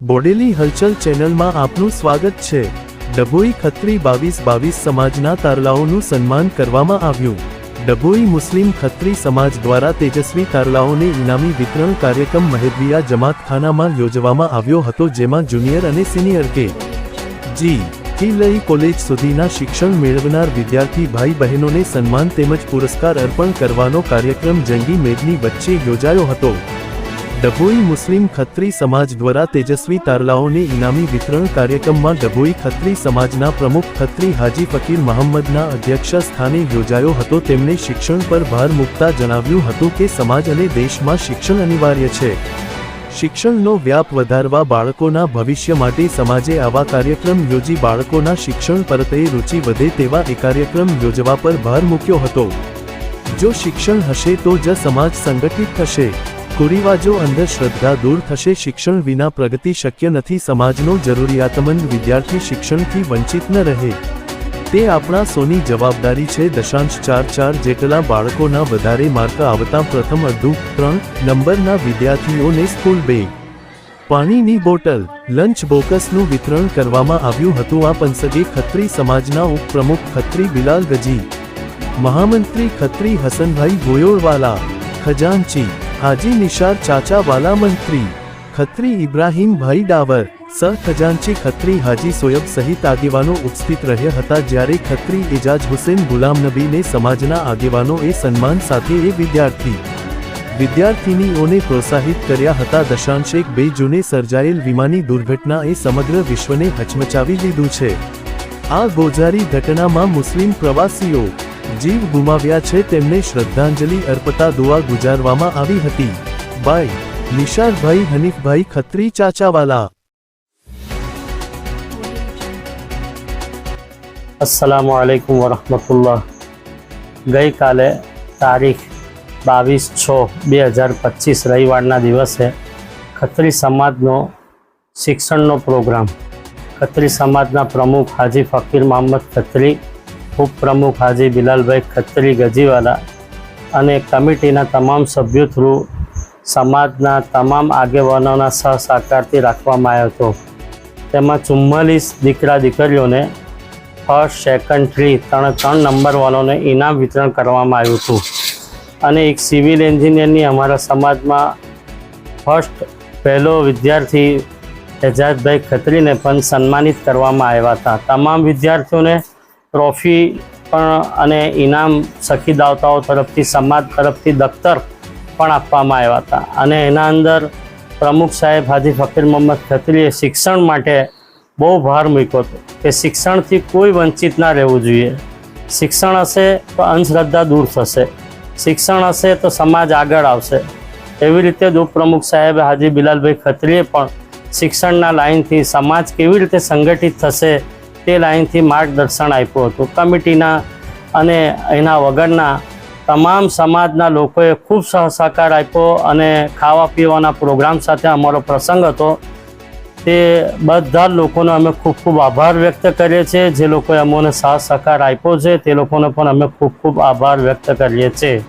બોડેલી હલચલ ચેનલમાં આપનું સ્વાગત છે. ડભોઈ ખત્રી બાવીસ બાવીસ સમાજના તારલાઓનું સન્માન કરવામાં આવ્યું. ડભોઈ મુસ્લિમ ખત્રી સમાજ દ્વારા તેજસ્વી તારલાઓને ઇનામી વિતરણ કાર્યક્રમ મહેદવિયા જમાતખાનામાં યોજવામાં આવ્યો હતો, જેમાં જુનિયર અને સિનિયર કે જી થી લઈ કોલેજ સુધીના શિક્ષણ મેળવનાર વિદ્યાર્થી ભાઈ બહેનોને સન્માન તેમજ પુરસ્કાર અર્પણ કરવાનો કાર્યક્રમ જંગી મેદની વચ્ચે યોજાયો હતો. ડભોઈ મુસ્લિમ ખત્રી સમાજ દ્વારા તેજસ્વી તારલાઓને ઇનામી વિતરણ કાર્યક્રમમાં ડભોઈ ખત્રી સમાજના પ્રમુખ ખત્રી હાજી ફકીર મહમ્મદના અધ્યક્ષ સ્થાને યોજાયો હતો. તેમણે શિક્ષણ પર ભાર મૂકતા જણાવ્યું હતું કે સમાજ અને દેશમાં શિક્ષણ અનિવાર્ય છે. શિક્ષણનો વ્યાપ વધારવા બાળકોના ભવિષ્ય માટે સમાજે આવા કાર્યક્રમ યોજી બાળકોના શિક્ષણ પરતે રુચિ વધે તેવા એ કાર્યક્રમ યોજવા પર ભાર મૂક્યો હતો. જો શિક્ષણ હશે તો જ સમાજ સંગઠિત થશે. કુરિવાજો અંધશ્રદ્ધા દૂર થશે. શિક્ષણ વિના પ્રગતિ શક્ય નથી. સમાજનો જરૂરિયાતમંદ વિદ્યાર્થી શિક્ષણથી વંચિત ન રહે. તે આપણા સોની જવાબદારી છે. દશાંશ ચાર ચાર જેટલા બાળકોના વધારે માર્ક આવતા પ્રથમ અડધું, ત્રણ નંબરના વિદ્યાર્થીઓને સ્કૂલ બેગ પાણીની બોટલ, લંચ બોકસનું વિતરણ કરવામાં આવ્યું હતું. આ પંસગે ખત્રી સમાજના ઉપપ્રમુખ ખત્રી બિલાલ ગજી, મહામંત્રી ખત્રી હસનભાઈ ગોયોળવાલા ખજાનચી હાજી નિશાર ચાચાવાલા મંત્રી ખત્રી ઇબ્રાહીમભાઈ ડાવર સહ ખજાનચી ખત્રી હાજી સોયબ સહિત આગેવાનો ઉપસ્થિત રહ્યા હતા જ્યારે ખત્રી એજાજ હુસેન ગુલામનબીને સમાજના આગેવાનોએ સન્માન સાથે એ વિદ્યાર્થી વિદ્યાર્થિનીઓને પ્રોત્સાહિત કર્યા હતા દશાંશેક બે જૂને સર્જાયેલ વિમાની દુર્ઘટનાએ સમગ્ર વિશ્વને હચમચાવી દીધું છે આ ગોજારી ઘટનામાં મુસ્લિમ પ્રવાસીઓ જીવ ગુમાવ્યા છે તેમને શ્રદ્ધાંજલિ અર્પતા દુઆ ગુજારવામાં આવી હતી. બાય. નિશાળભાઈ, હનીફભાઈ, ખત્રી, ચાચાવાલા. અસલામ આલેકુમ વરહમતુલ્લાહ. ગઈકાલે તારીખ બાવીસ છ બે હજાર પચીસ રવિવારના દિવસે ખત્રી સમાજનો શિક્ષણનો પ્રોગ્રામ, ખત્રી સમાજના પ્રમુખ હાજી ફકીર મોહમ્મદ ખત્રી ઉપપ્રમુખ હાજી બિલાલભાઈ ખત્રી ગજીવાલા અને કમિટીના તમામ સભ્યો થ્રુ સમાજના તમામ આગેવાનોના સહસહકારથી રાખવામાં આવ્યો હતો. તેમાં ચુમ્માલીસ દીકરા દીકરીઓને ફર્સ્ટ સેકન્ડ થ્રી ત્રણ ત્રણ નંબરવાળાને ઇનામ વિતરણ કરવામાં આવ્યું હતું. અને એક સિવિલ એન્જિનિયરની અમારા સમાજમાં ફર્સ્ટ પહેલો વિદ્યાર્થી એજાજભાઈ ખત્રીને પણ સન્માનિત કરવામાં આવ્યા હતા. તમામ વિદ્યાર્થીઓને ટ્રોફી પણ અને ઇનામ સખી દાવતાઓ તરફથી, સમાજ તરફથી દફતર પણ આપવામાં આવ્યા હતા. અને એના અંદર પ્રમુખ સાહેબ હાજી ફકીર મોહમ્મદ ખત્રીએ શિક્ષણ માટે બહુ ભાર મૂક્યો હતો કે શિક્ષણથી કોઈ વંચિત ના રહેવું જોઈએ. શિક્ષણ હશે તો અંધશ્રદ્ધા દૂર થશે. શિક્ષણ હશે તો સમાજ આગળ આવશે. એવી રીતે જ ઉપપ્રમુખ સાહેબ હાજી બિલાલભાઈ ખત્રીએ પણ શિક્ષણના લાઇનથી સમાજ કેવી રીતે સંગઠિત થશે તે લાઇનથી માર્ગદર્શન આપ્યું હતું. કમિટીના અને એના વગરના તમામ સમાજના લોકોએ ખૂબ સહસહકાર આપ્યો અને ખાવા પીવાના પ્રોગ્રામ સાથે અમારો પ્રસંગ હતો. તે બધા લોકોનો અમે ખૂબ ખૂબ આભાર વ્યક્ત કરીએ છીએ. જે લોકોએ અમોને સાથ સહકાર આપ્યો છે, તે લોકોનો પણ અમે ખૂબ ખૂબ આભાર વ્યક્ત કરીએ છીએ.